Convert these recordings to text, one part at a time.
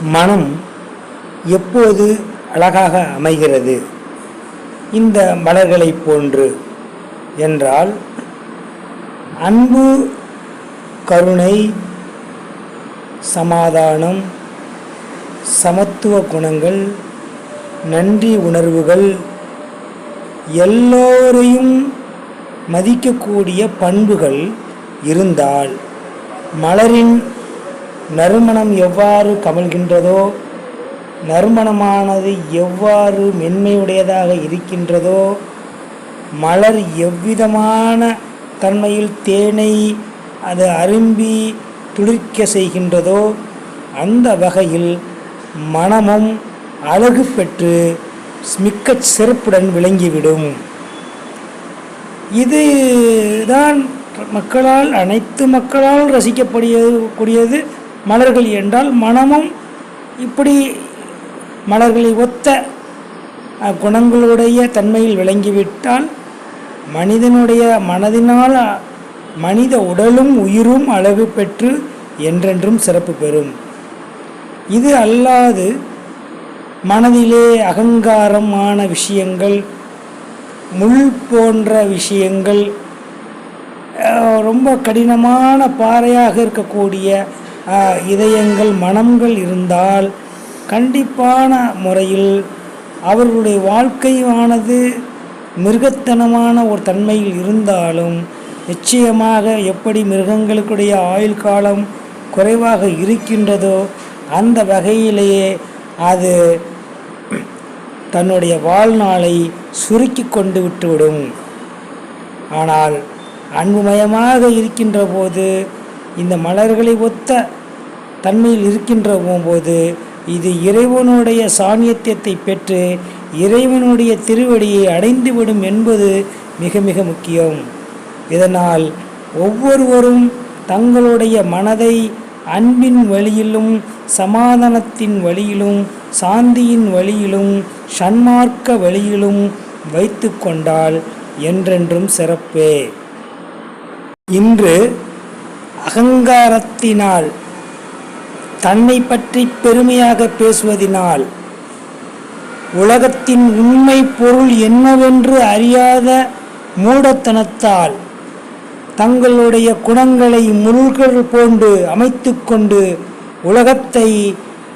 மனம் எப்போது அழகாக அமைகிறது? இந்த மலர்களைப் போன்று என்றால் அன்பு கருணை சமாதானம் சமத்துவ குணங்கள் நன்றி உணர்வுகள் எல்லோரையும் மதிக்கக்கூடிய பண்புகள் இருந்தால் மலரின் நறுமணம் எவ்வாறு கமழ்கின்றதோ நறுமணமானது எவ்வாறு மென்மையுடையதாக இருக்கின்றதோ மலர் எவ்விதமான தன்மையில் தேனை அது அரும்பி துளிர்க்க செய்கின்றதோ அந்த வகையில் மனமும் அழகு பெற்று மிக்க சிறப்புடன் விளங்கிவிடும். இது தான் மக்களால் அனைத்து மக்களால் ரசிக்கப்படிய கூடியது மலர்கள் என்றால் மனமும் இப்படி மலர்களை ஒத்த குணங்களுடைய தன்மையில் விளங்கிவிட்டால் மனிதனுடைய மனதினால் மனித உடலும் உயிரும் அழகு பெற்று என்றென்றும் சிறப்பு பெறும். இது அல்லாது மனதிலே அகங்காரமான விஷயங்கள் முள் போன்ற விஷயங்கள் ரொம்ப கடினமான பாறையாக இருக்கக்கூடிய இதயங்கள் மனங்கள் இருந்தால் கண்டிப்பான முறையில் அவர்களுடைய வாழ்க்கையானது மிருகத்தனமான ஒரு தன்மையில் இருந்தாலும் நிச்சயமாக எப்படி மிருகங்களுக்குடைய ஆயுள் காலம் குறைவாக இருக்கின்றதோ அந்த வகையிலேயே அது தன்னுடைய வாழ்நாளை சுருக்கி கொண்டு விட்டுவிடும். ஆனால் அன்புமயமாக இருக்கின்ற போது இந்த மலர்களை ஒத்த தன்மையில் இருக்கின்ற போது இது இறைவனுடைய சாநியத்தியத்தை பெற்று இறைவனுடைய திருவடியை அடைந்துவிடும் என்பது மிக மிக முக்கியம். இதனால் ஒவ்வொருவரும் தங்களுடைய மனதை அன்பின் வழியிலும் சமாதானத்தின் வழியிலும் சாந்தியின் வழியிலும் சன்மார்க்க வழியிலும் வைத்து கொண்டால் என்றென்றும் சிறப்பே. இன்று அகங்காரத்தினால் தன்னை பற்றி பெருமையாக பேசுவதினால் உலகத்தின் உண்மை பொருள் என்னவென்று அறியாத மூடத்தனத்தால் தங்களுடைய குணங்களை முருள்கள் போன்று அமைத்துக்கொண்டு உலகத்தை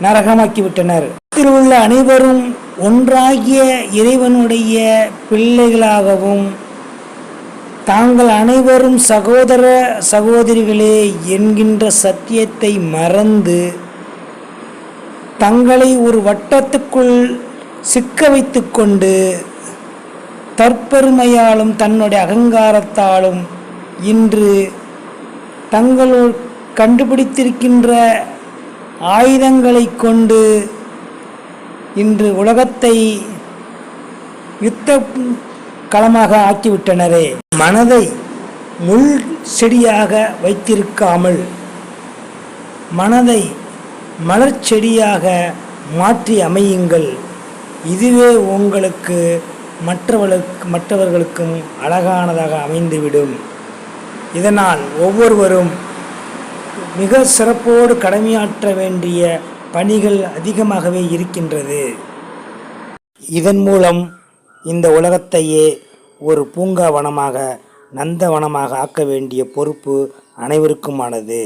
நரகமாக்கிவிட்டனர். உள்ள அனைவரும் ஒன்றாகிய இறைவனுடைய பிள்ளைகளாகவும் தாங்கள் அனைவரும் சகோதர சகோதரிகளே என்கின்ற சத்தியத்தை மறந்து தங்களை ஒரு வட்டத்துக்குள் சிக்க வைத்து கொண்டு தற்பெருமையாலும் தன்னுடைய அகங்காரத்தாலும் இன்று தங்கள் கண்டுபிடித்திருக்கின்ற ஆயுதங்களை கொண்டு இன்று உலகத்தை யுத்த களமாக ஆக்கிவிட்டனரே. மனதை முள் செடியாக வைத்திருக்காமல் மனதை மலர் செடியாக மாற்றி அமையுங்கள். இதுவே உங்களுக்கு மற்றவர்களுக்கு மற்றவர்களுக்கும் அழகானதாக அமைந்துவிடும். இதனால் ஒவ்வொருவரும் மிக சிறப்போடு கடமையாற்ற வேண்டிய பணிகள் அதிகமாகவே இருக்கின்றது. இதன் மூலம் இந்த உலகத்தையே ஒரு பூங்காவனமாக நந்தவனமாக ஆக்க வேண்டிய பொறுப்பு அனைவருக்குமானது.